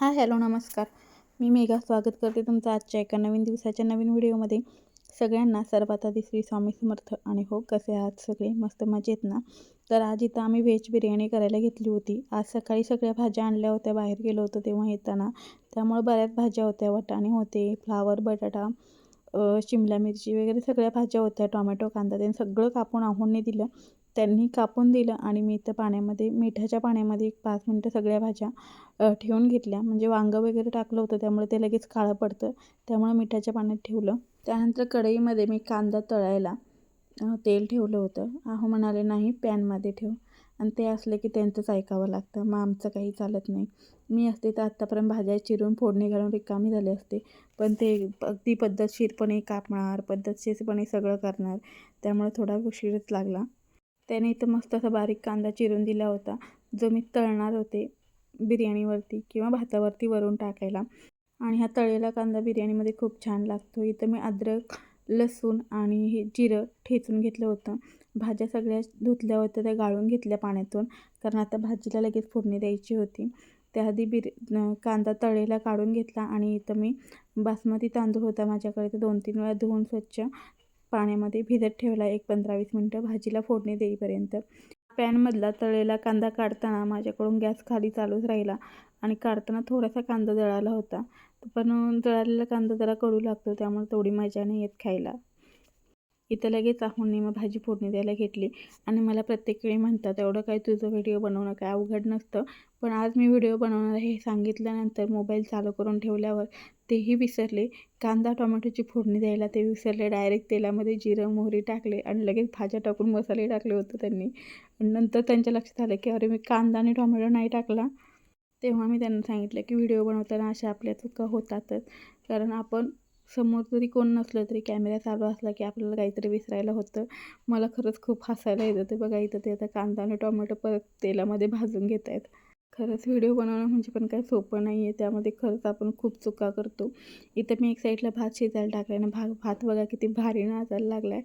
Hi hello नमस्कार. मी मेघा स्वागत करते तुमचं आजच्या एका नवीन दिवसाच्या नवीन व्हिडिओमध्ये. सगळ्यांना सर्वात आधी श्री स्वामी समर्थ आणि हो कसे आहात सगळे? मस्त मजेत ना? तर आज इथं आम्ही व्हेज बिर्याणी करायला घेतली होती. आज सकाळी सगळ्या भाज्या आणल्या होत्या बाहेर गेलो होतो तेव्हा येताना. त्यामुळे बऱ्याच भाज्या होत्या वटाणे होते फ्लावर बटाटा शिमला मिरची वगैरे सगळ्या भाज्या होत्या टोमॅटो कांदा त्यांनी सगळं कापून आहोंनी दिलं. त्यांनी कापून दिलं आणि मी त्या पाण्यामध्ये मिठाच्या पाण्यामध्ये एक पाच मिनटं सगळ्या भाज्या ठेवून घेतल्या. म्हणजे वांगं वगैरे टाकलं होतं त्यामुळे ते लगेच काळं पडतं. त्यामुळे मिठाच्या पाण्यात ठेवलं. त्यानंतर कढईमध्ये मी कांदा तळायला तेल ठेवलं होतं. अहो म्हणाले नाही पॅनमध्ये ठेव. आणि ते असले की त्यांचंच ऐकावं लागतं. मग आमचं काही चालत नाही. मी असते तर आत्तापर्यंत भाज्या चिरून फोडणी घालून रिकामी झाले असते. पण ते अगदी पद्धतशीरपणे कापणार पद्धतशीरपणे सगळं करणार त्यामुळे थोडा उशीरच लागला. त्याने इथं मस्त असा बारीक कांदा चिरून दिला होता. जो मी तळणार होते बिर्याणीवरती किंवा भातावरती वरून टाकायला. आणि हा तळलेला कांदा बिर्याणीमध्ये खूप छान लागतो. इथं मी अद्रक लसूण आणि हे जिरं ठेचून घेतलं होतं. भाज्या सगळ्या धुतल्या होत्या त्या गाळून घेतल्या पाण्यातून. कारण आता भाजीला लगेच फोडणी द्यायची होती. त्याआधी बिर कांदा तळेला काढून घेतला आणि इथं मी बासमती तांदूळ होता माझ्याकडे. तर दोन तीन वेळा धुवून स्वच्छ पाण्यामध्ये भिजत ठेवला एक पंधरा वीस मिनटं भाजीला फोडणी देईपर्यंत. पॅनमधला तळलेला कांदा काढताना माझ्याकडून गॅस खाली चालूच राहिला आणि काढताना थोडासा कांदा जळाला होता. पण जळालेला कांदा जरा कडू लागतो त्यामुळे तेवढी मजा नाही येत खायला. इथं लगेच आपण मग भाजी फोडणी द्यायला घेतली. आणि मला प्रत्येक वेळी म्हणतात एवढं काय तुझं व्हिडिओ बनवणं काय अवघड नसतं. पण आज मी व्हिडिओ बनवणार हे सांगितल्यानंतर मोबाईल चालू करून ठेवल्यावर तेही विसरले. कांदा टोमॅटोची फोडणी द्यायला ते विसरले. डायरेक्ट तेलामध्ये जिरं मोहरी टाकले आणि लगेच भाज्या टाकून मसाले टाकले होते त्यांनी. नंतर त्यांच्या लक्षात आलं की अरे मी कांदा आणि टोमॅटो नाही टाकला. तेव्हा मी त्यांना सांगितलं की व्हिडिओ बनवताना अशा आपल्या चुका होतातच. कारण आपण समोर जरी कोण नसलं तरी कॅमेरा चालू असला की आपल्याला काहीतरी विसरायला होतं. मला खरंच खूप हसायला येतं ते बघा इथं ते आता कांदा आणि टोमॅटो परत तेलामध्ये भाजून घेत आहेत. खरंच व्हिडिओ बनवणं म्हणजे पण काही सोपं नाही आहे. त्यामध्ये खरंच आपण खूप चुका करतो. इथं मी एक साईडला भात शिजायला टाकला आणि भाग भात बघा किती भारी नाचायला लागला आहे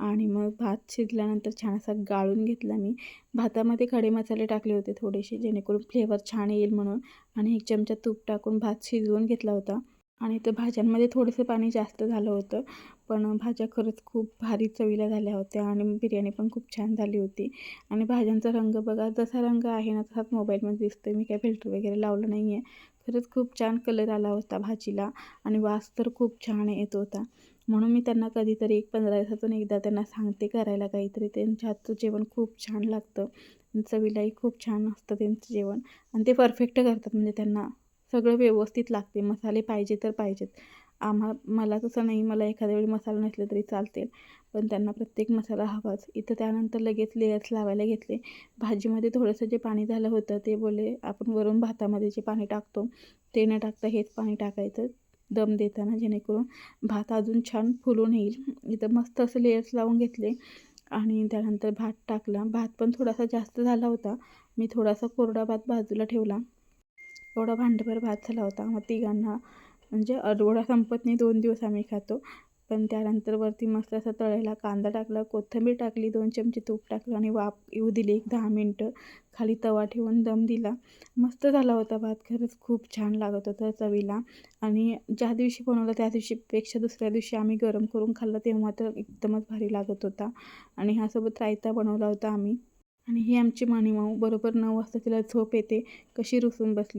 आणि मग भात शिजल्यानंतर छान असा गाळून घेतला मी. भातामध्ये खडे मसाले टाकले होते थोडेसे जेणेकरून फ्लेवर छान येईल म्हणून. आणि एक चमचा तूप टाकून भात शिजवून घेतला होता. आणि ते भाज्यांमध्ये थोडंसं पाणी जास्त झालं होतं. पण भाज्या खरंच खूप भारी चवीला झाल्या होत्या आणि बिर्याणी पण खूप छान झाली होती. आणि भाज्यांचा रंग बघा जसा रंग आहे ना तसाच मोबाईलमध्ये दिसतो मी काय फिल्टर वगैरे लावलं नाही आहे खरंच खूप छान कलर आला होता भाजीला आणि वास तर खूप छान येत होता. म्हणून मी त्यांना कधीतरी एक पंधरा दिवसातून एकदा त्यांना सांगते करायला काहीतरी. त्यांच्या हातचं जेवण खूप छान लागतं. चवीलाही खूप छान असतं त्यांचं जेवण. आणि ते परफेक्ट करतात म्हणजे त्यांना सगळं व्यवस्थित लागते. मसाले पाहिजे तर पाहिजेत. आम्हा मला तसं नाही. मला एखाद्या वेळी मसाला नसले तरी चालते. पण त्यांना प्रत्येक मसाला हवाच. इथं त्यानंतर लगेच लेयर्स लावायला घेतले. भाजीमध्ये थोडंसं जे पाणी झालं होतं ते बोले आपण वरून भातामध्ये जे पाणी टाकतो ते न टाकता हेच पाणी टाकायचं. दम देताना जेणेकरून भात अजून छान फुलून येईल. इथं मस्त असं लेयर्स लावून घेतले. आणि त्यानंतर भात टाकला. भात पण थोडासा जास्त झाला होता. मी थोडासा कोरडा भात बाजूला ठेवला. एवढा भांडभर भात झाला होता. मग तिघांना म्हणजे अडवडा संपत नाही दोन दिवस आम्ही खातो. पण त्यानंतर वरती मस्त असा तळायला कांदा टाकला कोथिंबीर टाकली दोन चमचे तूप टाकलं आणि वाफ येऊ दिली एक दहा मिनटं. खाली तवा ठेवून दम दिला. मस्त झाला होता भात खरंच खूप छान लागत होता चवीला. आणि ज्या दिवशी बनवला त्या दिवशीपेक्षा दुसऱ्या दिवशी आम्ही गरम करून खाल्लं तेव्हा तर एकदमच भारी लागत होता. आणि ह्यासोबत रायता बनवला होता आम्ही. आणि ही आमची माणिमाऊ बरोबर नऊ वाजता तिला झोप येते कशी रुसून बसली.